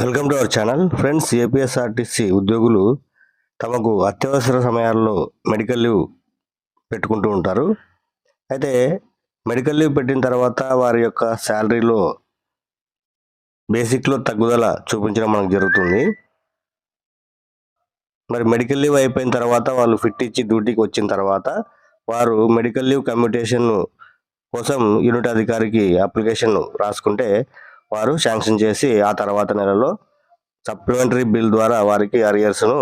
Welcome to our channel. Friends APSRTC ఉద్యోగులు తమకు అత్యవసర సమయాల్లో మెడికల్ లీవ్ పెట్టుకుంటూ ఉంటారు. అయితే మెడికల్ లీవ్ పెట్టిన తర్వాత వారి యొక్క శాలరీలో బేసిక్లో తగ్గుదల చూపించడం మనకు జరుగుతుంది. మరి మెడికల్ లీవ్ అయిపోయిన తర్వాత వాళ్ళు ఫిట్ ఇచ్చి డ్యూటీకి వచ్చిన తర్వాత వారు మెడికల్ లీవ్ కమ్యూటేషన్ కోసం యూనిట్ అధికారికి అప్లికేషన్ రాసుకుంటే వారు శాంక్షన్ చేసి ఆ తర్వాత నెలలో సప్లిమెంటరీ బిల్ ద్వారా వారికి అరియర్స్ను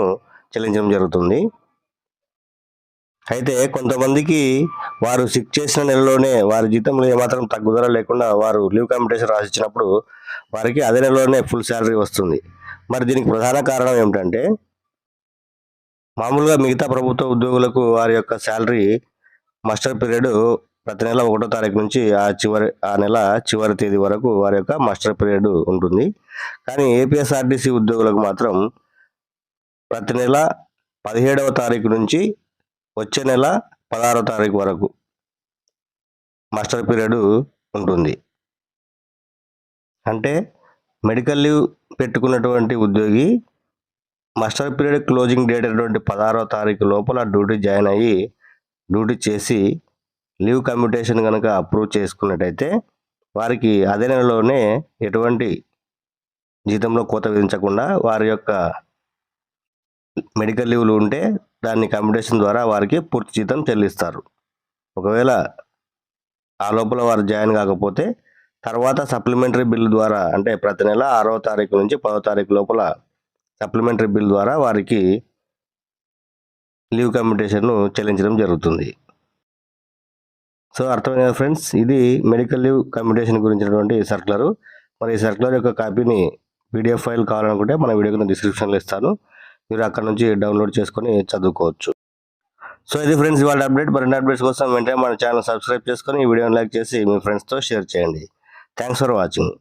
చెల్లించడం జరుగుతుంది. అయితే కొంతమందికి వారు సిక్ చేసిన నెలలోనే వారి జీతంలో ఏమాత్రం తగ్గుదల లేకుండా వారు లీవ్ కాంపిటీషన్ రాసిచ్చినప్పుడు వారికి అదే నెలలోనే ఫుల్ శాలరీ వస్తుంది. మరి దీనికి ప్రధాన కారణం ఏమిటంటే మామూలుగా మిగతా ప్రభుత్వ ఉద్యోగులకు వారి యొక్క శాలరీ మాస్టర్ పీరియడ్ ప్రతి నెల ఒకటో తారీఖు నుంచి ఆ చివరి ఆ నెల చివరి తేదీ వరకు వారి యొక్క మాస్టర్ పీరియడ్ ఉంటుంది. కానీ ఏపీఎస్ఆర్టీసీ ఉద్యోగులకు మాత్రం ప్రతి నెల పదిహేడవ తారీఖు నుంచి వచ్చే నెల పదహారవ తారీఖు వరకు మాస్టర్ పీరియడ్ ఉంటుంది. అంటే మెడికల్ లీవ్ పెట్టుకున్నటువంటి ఉద్యోగి మాస్టర్ పీరియడ్ క్లోజింగ్ డేట్ అయినటువంటి పదహారవ తారీఖు లోపల డ్యూటీ జాయిన్ అయ్యి డ్యూటీ చేసి లీవ్ కమ్యూటేషన్ కనుక అప్రూవ్ చేసుకున్నట్టయితే వారికి అదే నెలలోనే ఎటువంటి జీతంలో కోత విధించకుండా వారి యొక్క మెడికల్ లీవ్లు ఉంటే దాన్ని కమ్యూటేషన్ ద్వారా వారికి పూర్తి జీతం చెల్లిస్తారు. ఒకవేళ ఆ లోపల వారు జాయిన్ కాకపోతే తర్వాత సప్లిమెంటరీ బిల్ ద్వారా అంటే ప్రతి నెల ఆరవ తారీఖు నుంచి పదో తారీఖు లోపల సప్లిమెంటరీ బిల్ ద్వారా వారికి లీవ్ కమ్యూటేషన్ను చెల్లించడం జరుగుతుంది. సో అర్థమైంది కదా ఫ్రెండ్స్? ఇది మెడికల్ లీవ్ కమ్యూటేషన్ గురించినటువంటి సర్కులర్ మరి ఈ సర్కులర్ యొక్క కాపీని పీడిఎఫ్ ఫైల్ కావాలనుకుంటే మన వీడియో కింద డిస్క్రిప్షన్లో ఇస్తాను. మీరు అక్కడ నుంచి డౌన్లోడ్ చేసుకొని చదువుకోవచ్చు. సో ఇది ఫ్రెండ్స్ ఇవాళ అప్డేట్. మరిన్ని అప్డేట్స్ కోసం వెంటనే మన ఛానల్ సబ్స్క్రైబ్ చేసుకొని ఈ వీడియోని లైక్ చేసి మీ ఫ్రెండ్స్తో షేర్ చేయండి. Thanks for watching.